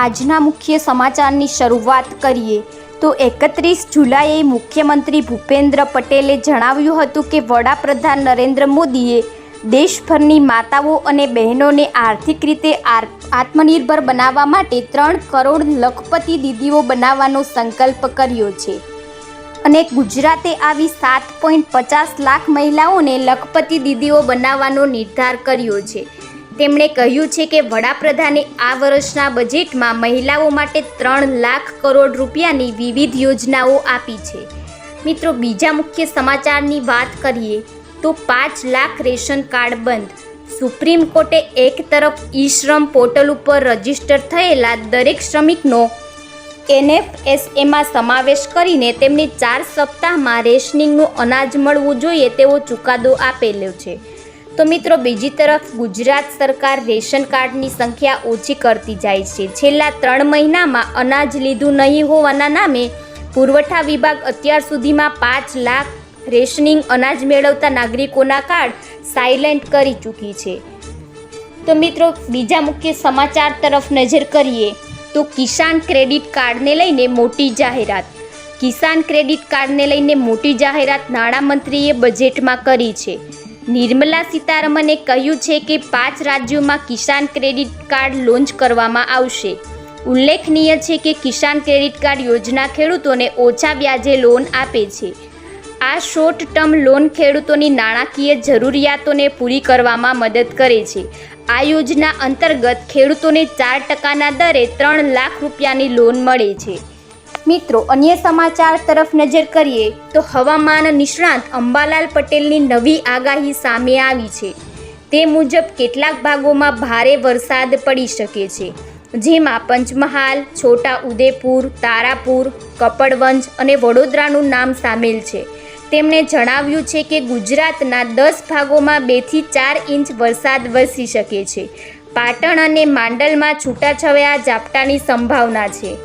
આજના મુખ્ય સમાચારની શરૂઆત કરીએ. તો એકત્રીસ જુલાઈએ મુખ્યમંત્રી ભૂપેન્દ્ર પટેલે જણાવ્યું હતું કે વડાપ્રધાન નરેન્દ્ર મોદીએ દેશભરની માતાઓ અને બહેનોને આર્થિક રીતે આત્મનિર્ભર બનાવવા માટે ત્રણ કરોડ લખપતિ દીદીઓ બનાવવાનો સંકલ્પ કર્યો છે. અને ગુજરાતે આવી સાત પોઈન્ટ પચાસ લાખ મહિલાઓને લખપતિ દીદીઓ બનાવવાનો નિર્ધાર કર્યો છે. તેમણે કહ્યું છે કે વડાપ્રધાને આ વર્ષના બજેટમાં મહિલાઓ માટે ત્રણ લાખ કરોડ રૂપિયાની વિવિધ યોજનાઓ આપી છે. મિત્રો, બીજા મુખ્ય સમાચારની વાત કરીએ તો પાંચ લાખ રેશન કાર્ડ બંધ. સુપ્રીમ કોર્ટે એક તરફ ઈ શ્રમ પોર્ટલ ઉપર રજિસ્ટર થયેલા દરેક શ્રમિકનો એનએફએસએમાં સમાવેશ કરીને તેમને ચાર સપ્તાહમાં રેશનિંગનું અનાજ મળવું જોઈએ તેવો ચુકાદો આપેલો છે. તો મિત્રો, બીજી તરફ ગુજરાત સરકાર રેશન કાર્ડની સંખ્યા ઓછી કરતી જાય છે. છેલ્લા ત્રણ મહિનામાં અનાજ લીધું નહીં હોવાના નામે પુરવઠા વિભાગ અત્યાર સુધીમાં પાંચ લાખ રેશનિંગ અનાજ મેળવતા નાગરિકોના કાર્ડ સાયલેન્ટ કરી ચૂકી છે. તો મિત્રો, બીજા મુખ્ય સમાચાર તરફ નજર કરીએ, તો કિસાન ક્રેડિટ કાર્ડને લઈને મોટી જાહેરાત. કિસાન ક્રેડિટ કાર્ડને લઈને મોટી જાહેરાત નાણામંત્રીએ બજેટમાં કરી છે. નિર્મલા સીતારમણે કહ્યું છે કે પાંચ રાજ્યોમાં કિસાન ક્રેડિટ કાર્ડ લોન્ચ કરવામાં આવશે. ઉલ્લેખનીય છે કે કિસાન ક્રેડિટ કાર્ડ યોજના ખેડૂતોને ઓછા વ્યાજે લોન આપે છે. આ શોર્ટ ટર્મ લોન ખેડૂતોની નાણાકીય જરૂરિયાતોને પૂરી કરવામાં મદદ કરે છે. આ યોજના અંતર્ગત ખેડૂતોને ચાર ટકાના દરે ત્રણ લાખ રૂપિયાની લોન મળે છે. મિત્રો, અન્ય સમાચાર તરફ નજર કરીએ તો હવામાન નિષ્ણાંત અંબાલાલ પટેલની નવી આગાહી સામે આવી છે. તે મુજબ કેટલાક ભાગોમાં ભારે વરસાદ પડી શકે છે, જેમાં પંચમહાલ છોટા ઉદેપુર તારાપુર, કપડવંજ અને વડોદરાનું નામ સામેલ છે. તેમણે જણાવ્યું છે કે ગુજરાતના દસ ભાગોમાં બેથી ચાર ઇંચ વરસાદ વરસી શકે છે. પાટણ અને માંડલમાં છૂટાછવાયા ઝાપટાની સંભાવના છે.